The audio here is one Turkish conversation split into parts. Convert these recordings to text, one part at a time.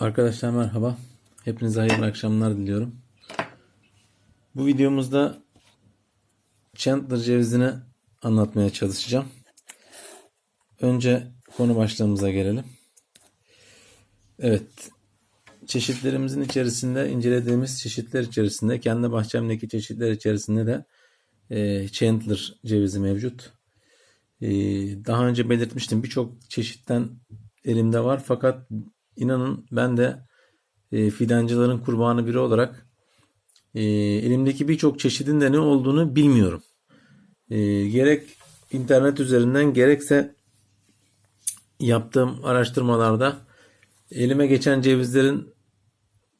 Arkadaşlar merhaba. Hepinize hayırlı akşamlar diliyorum. Bu videomuzda Chandler cevizini anlatmaya çalışacağım. Önce konu başlığımıza gelelim. Evet. Çeşitlerimizin içerisinde incelediğimiz çeşitler içerisinde kendi bahçemdeki çeşitler içerisinde de e, Chandler cevizi mevcut. E, daha önce belirtmiştim birçok çeşitten elimde var fakat inanın ben de e, fidancıların kurbanı biri olarak e, elimdeki birçok çeşidin de ne olduğunu bilmiyorum. E, gerek internet üzerinden gerekse yaptığım araştırmalarda elime geçen cevizlerin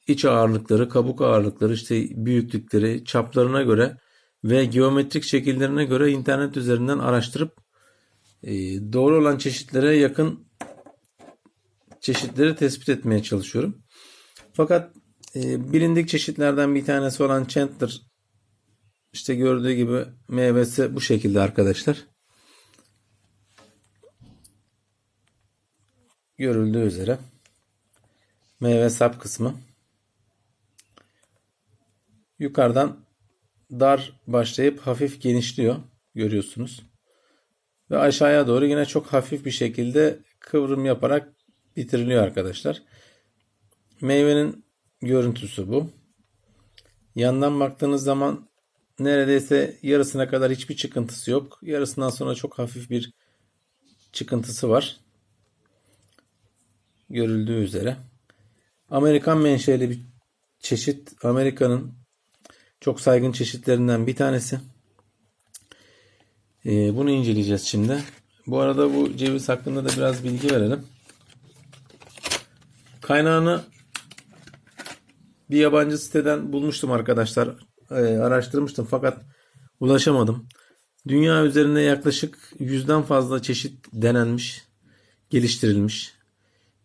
iç ağırlıkları, kabuk ağırlıkları, işte büyüklükleri, çaplarına göre ve geometrik şekillerine göre internet üzerinden araştırıp e, doğru olan çeşitlere yakın çeşitleri tespit etmeye çalışıyorum. Fakat e, bilindik çeşitlerden bir tanesi olan Chandler işte gördüğü gibi meyvesi bu şekilde arkadaşlar. Görüldüğü üzere meyve sap kısmı yukarıdan dar başlayıp hafif genişliyor görüyorsunuz. Ve aşağıya doğru yine çok hafif bir şekilde kıvrım yaparak bitiriliyor arkadaşlar. Meyvenin görüntüsü bu. Yandan baktığınız zaman neredeyse yarısına kadar hiçbir çıkıntısı yok. Yarısından sonra çok hafif bir çıkıntısı var. Görüldüğü üzere. Amerikan menşeli bir çeşit. Amerika'nın çok saygın çeşitlerinden bir tanesi. Ee, bunu inceleyeceğiz şimdi. Bu arada bu ceviz hakkında da biraz bilgi verelim. Kaynağını bir yabancı siteden bulmuştum arkadaşlar. Ee, araştırmıştım fakat ulaşamadım. Dünya üzerinde yaklaşık yüzden fazla çeşit denenmiş, geliştirilmiş.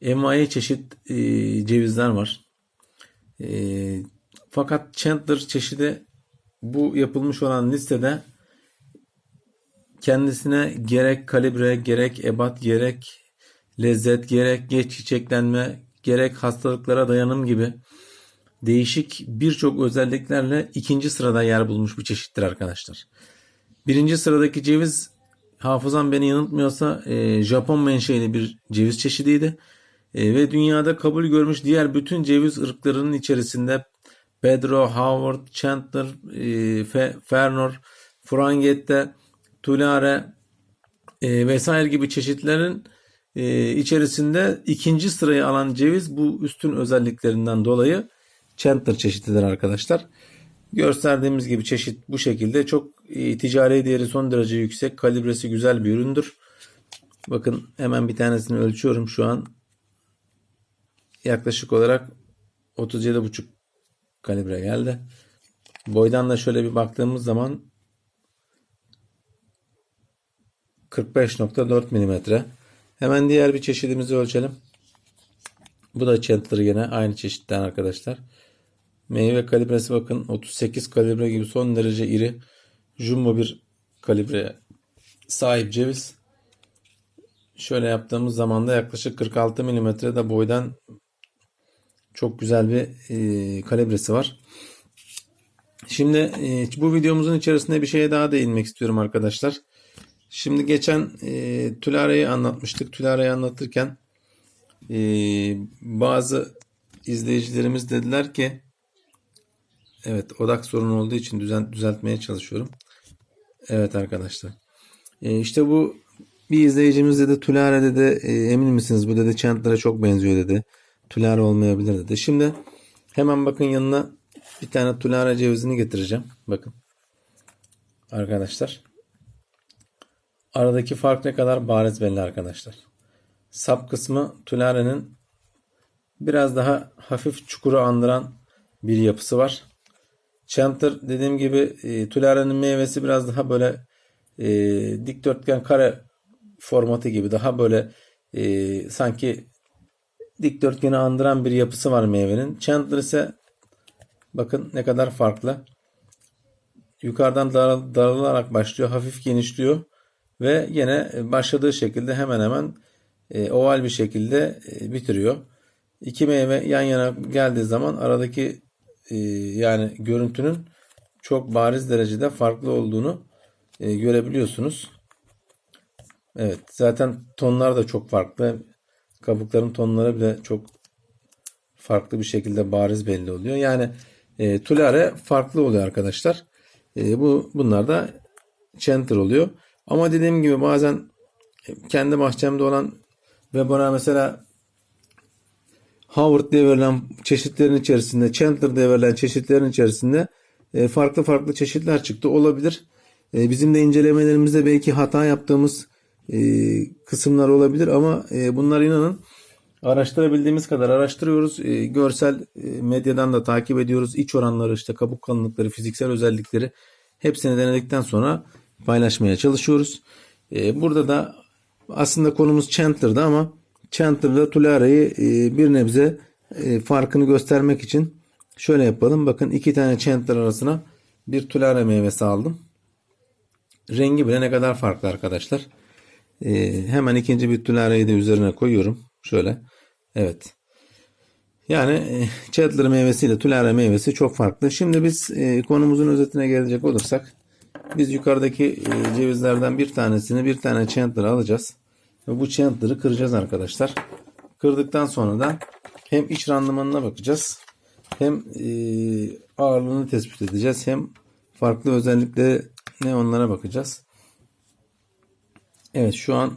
Envai çeşit e, cevizler var. E, fakat Chandler çeşidi bu yapılmış olan listede kendisine gerek kalibre, gerek ebat, gerek lezzet, gerek geç çiçeklenme, gerek hastalıklara dayanım gibi değişik birçok özelliklerle ikinci sırada yer bulmuş bir çeşittir arkadaşlar. Birinci sıradaki ceviz hafızam beni yanıltmıyorsa e, Japon menşeli bir ceviz çeşidiydi. E, ve dünyada kabul görmüş diğer bütün ceviz ırklarının içerisinde Pedro, Howard, Chandler, e, Fe, Fernor, Frangette, Tulare e, vesaire gibi çeşitlerin e, içerisinde ikinci sırayı alan ceviz bu üstün özelliklerinden dolayı Chandler çeşididir arkadaşlar. Gösterdiğimiz gibi çeşit bu şekilde çok e, ticari değeri son derece yüksek, kalibresi güzel bir üründür. Bakın hemen bir tanesini ölçüyorum şu an. Yaklaşık olarak 37,5 kalibre geldi. Boydan da şöyle bir baktığımız zaman 45.4 milimetre. Hemen diğer bir çeşidimizi ölçelim. Bu da Chandler yine aynı çeşitten arkadaşlar. Meyve kalibresi bakın 38 kalibre gibi son derece iri jumbo bir kalibre sahip ceviz. Şöyle yaptığımız zaman da yaklaşık 46 milimetre de boydan çok güzel bir e, kalibresi var. Şimdi e, bu videomuzun içerisinde bir şeye daha değinmek istiyorum arkadaşlar. Şimdi geçen e, Tülare'yi anlatmıştık. Tülare'yi anlatırken e, bazı izleyicilerimiz dediler ki evet odak sorunu olduğu için düzen, düzeltmeye çalışıyorum. Evet arkadaşlar. E, işte bu bir izleyicimiz dedi Tulare dedi e, emin misiniz bu dedi Chandler'a çok benziyor dedi. Tulare olmayabilir dedi. Şimdi hemen bakın yanına bir tane Tulare cevizini getireceğim. Bakın. Arkadaşlar. Aradaki fark ne kadar bariz belli arkadaşlar. Sap kısmı tülarenin biraz daha hafif çukuru andıran bir yapısı var. Chandler dediğim gibi e, meyvesi biraz daha böyle e, dikdörtgen kare formatı gibi daha böyle e, sanki dikdörtgeni andıran bir yapısı var meyvenin. Chandler ise bakın ne kadar farklı. Yukarıdan daralarak başlıyor. Hafif genişliyor. Ve yine başladığı şekilde hemen hemen e, oval bir şekilde e, bitiriyor. iki meyve yan yana geldiği zaman aradaki e, yani görüntünün çok bariz derecede farklı olduğunu e, görebiliyorsunuz. Evet zaten tonlar da çok farklı. Kabukların tonları bile çok farklı bir şekilde bariz belli oluyor. Yani e, tulare farklı oluyor arkadaşlar. E, bu bunlar da center oluyor. Ama dediğim gibi bazen kendi bahçemde olan ve bana mesela Howard diye verilen çeşitlerin içerisinde, Chandler diye verilen çeşitlerin içerisinde e, farklı farklı çeşitler çıktı. Olabilir. E, bizim de incelemelerimizde belki hata yaptığımız e, kısımlar olabilir ama bunlar inanın araştırabildiğimiz kadar araştırıyoruz. Görsel medyadan da takip ediyoruz. İç oranları, işte kabuk kalınlıkları, fiziksel özellikleri hepsini denedikten sonra paylaşmaya çalışıyoruz. E, burada da aslında konumuz Chandler'da ama Chandler'la Tulare'yi e, bir nebze e, farkını göstermek için şöyle yapalım. Bakın iki tane Chandler arasına bir Tulare meyvesi aldım. Rengi bile ne kadar farklı arkadaşlar. Hemen ikinci bir Tulare'yi de üzerine koyuyorum. Şöyle. Evet. Yani Chandler meyvesiyle Tulare meyvesi çok farklı. Şimdi biz konumuzun özetine gelecek olursak biz yukarıdaki e, cevizlerden bir tanesini bir tane Chandler alacağız. Ve bu Chandler'ı kıracağız arkadaşlar. Kırdıktan sonra da hem iç randımanına bakacağız. Hem e, ağırlığını tespit edeceğiz. Hem farklı özellikleri ne onlara bakacağız. Evet şu an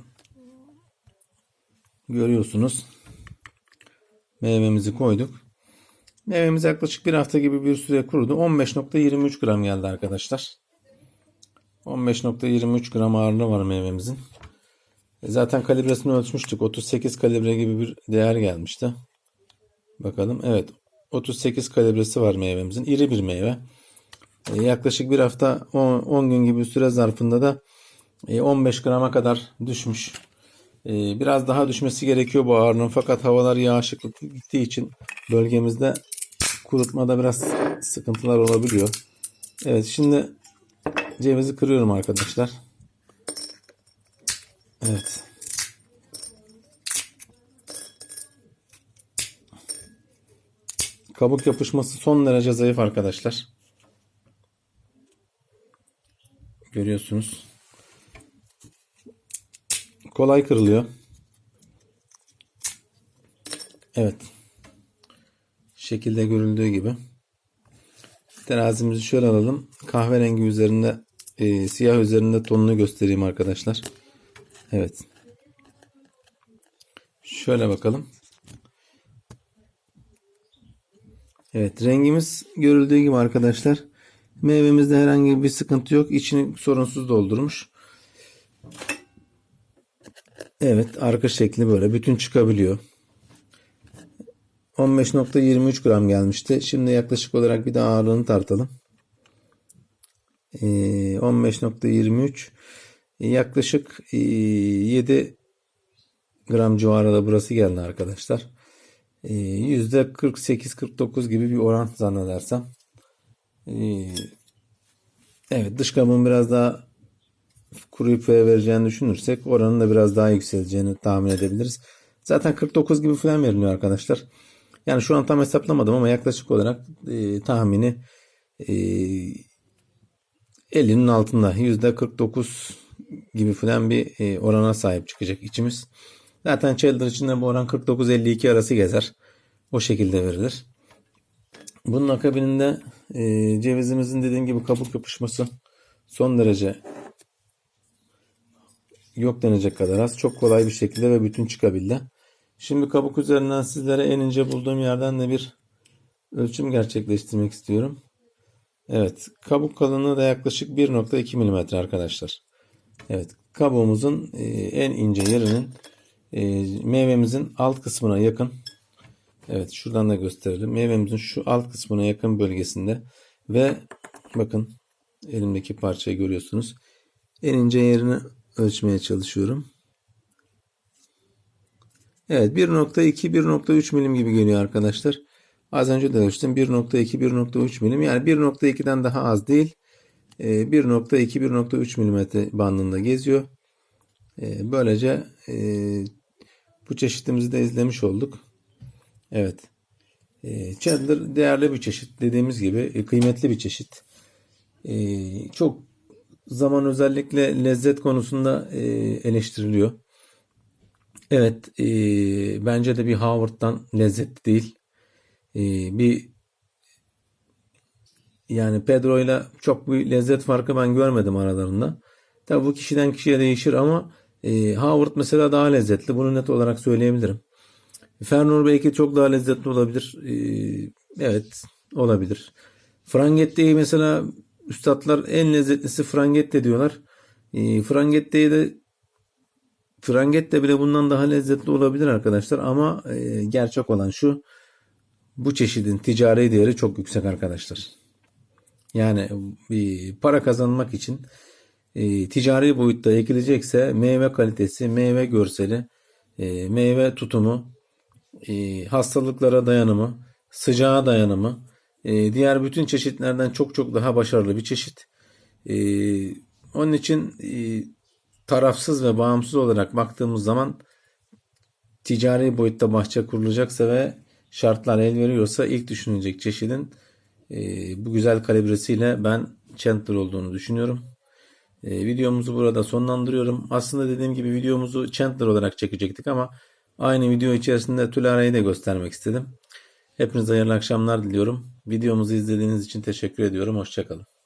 görüyorsunuz. Meyvemizi koyduk. Meyvemiz yaklaşık bir hafta gibi bir süre kurudu. 15.23 gram geldi arkadaşlar. 15.23 gram ağırlığı var meyvemizin. E, Zaten kalibresini ölçmüştük. 38 kalibre gibi bir değer gelmişti. Bakalım. Evet. 38 kalibresi var meyvemizin. İri bir meyve. E, Yaklaşık bir hafta 10, 10 gün gibi süre zarfında da e, 15 grama kadar düşmüş. E, Biraz daha düşmesi gerekiyor bu ağırlığın. Fakat havalar yağışıklık gittiği için bölgemizde kurutmada biraz sıkıntılar olabiliyor. Evet şimdi cevizi kırıyorum arkadaşlar. Evet. Kabuk yapışması son derece zayıf arkadaşlar. Görüyorsunuz. Kolay kırılıyor. Evet. Şekilde görüldüğü gibi. Terazimizi şöyle alalım. Kahverengi üzerinde e, siyah üzerinde tonunu göstereyim arkadaşlar. Evet. Şöyle bakalım. Evet rengimiz görüldüğü gibi arkadaşlar. Meyvemizde herhangi bir sıkıntı yok. İçini sorunsuz doldurmuş. Evet arka şekli böyle bütün çıkabiliyor. 15.23 gram gelmişti. Şimdi yaklaşık olarak bir de ağırlığını tartalım. Ee, 15.23 yaklaşık e, 7 gram civarında burası geldi arkadaşlar. E, %48-49 gibi bir oran zannedersem. E, evet dış kabuğun biraz daha kuruyup ve vereceğini düşünürsek oranın da biraz daha yükseleceğini tahmin edebiliriz. Zaten 49 gibi falan veriliyor arkadaşlar. Yani şu an tam hesaplamadım ama yaklaşık olarak e, tahmini e, 50'nin altında %49 gibi falan bir e, orana sahip çıkacak içimiz. Zaten Cheddar içinde bu oran 49-52 arası gezer. O şekilde verilir. Bunun akabininde e, cevizimizin dediğim gibi kabuk yapışması son derece yok denecek kadar az. Çok kolay bir şekilde ve bütün çıkabildi. Şimdi kabuk üzerinden sizlere en ince bulduğum yerden de bir ölçüm gerçekleştirmek istiyorum. Evet. Kabuk kalınlığı da yaklaşık 1.2 mm arkadaşlar. Evet. Kabuğumuzun e, en ince yerinin e, meyvemizin alt kısmına yakın. Evet. Şuradan da gösterelim. Meyvemizin şu alt kısmına yakın bölgesinde ve bakın elimdeki parçayı görüyorsunuz. En ince yerini ölçmeye çalışıyorum. Evet 1.2-1.3 milim gibi geliyor arkadaşlar. Az önce de ölçtüm 1.2-1.3 milim yani 1.2'den daha az değil. 1.2-1.3 milimetre bandında geziyor. Ee, böylece e, bu çeşitimizi de izlemiş olduk. Evet. E, Chandler değerli bir çeşit. Dediğimiz gibi e, kıymetli bir çeşit. Çok zaman özellikle lezzet konusunda e, eleştiriliyor. Evet, bence de bir Howard'dan lezzetli değil. E, bir yani Pedro ile çok bir lezzet farkı ben görmedim aralarında. Tabii bu kişiden kişiye değişir ama e, Howard mesela daha lezzetli. Bunu net olarak söyleyebilirim. Fernur belki çok daha lezzetli olabilir. E, evet, olabilir. Frangette'yi mesela üstadlar en lezzetlisi Frangette diyorlar. E, Frangette'yi de Frangette bile bundan daha lezzetli olabilir arkadaşlar ama e, gerçek olan şu bu çeşidin ticari değeri çok yüksek arkadaşlar. Yani bir para kazanmak için e, ticari boyutta ekilecekse meyve kalitesi, meyve görseli, e, meyve tutumu, e, hastalıklara dayanımı, sıcağa dayanımı, e, diğer bütün çeşitlerden çok çok daha başarılı bir çeşit. E, onun için e, tarafsız ve bağımsız olarak baktığımız zaman ticari boyutta bahçe kurulacaksa ve şartlar el veriyorsa ilk düşünülecek çeşidin e, bu güzel kalibresiyle ben Chandler olduğunu düşünüyorum. E, videomuzu burada sonlandırıyorum. Aslında dediğim gibi videomuzu Chandler olarak çekecektik ama aynı video içerisinde Tülara'yı da göstermek istedim. Hepinize hayırlı akşamlar diliyorum. Videomuzu izlediğiniz için teşekkür ediyorum. Hoşçakalın.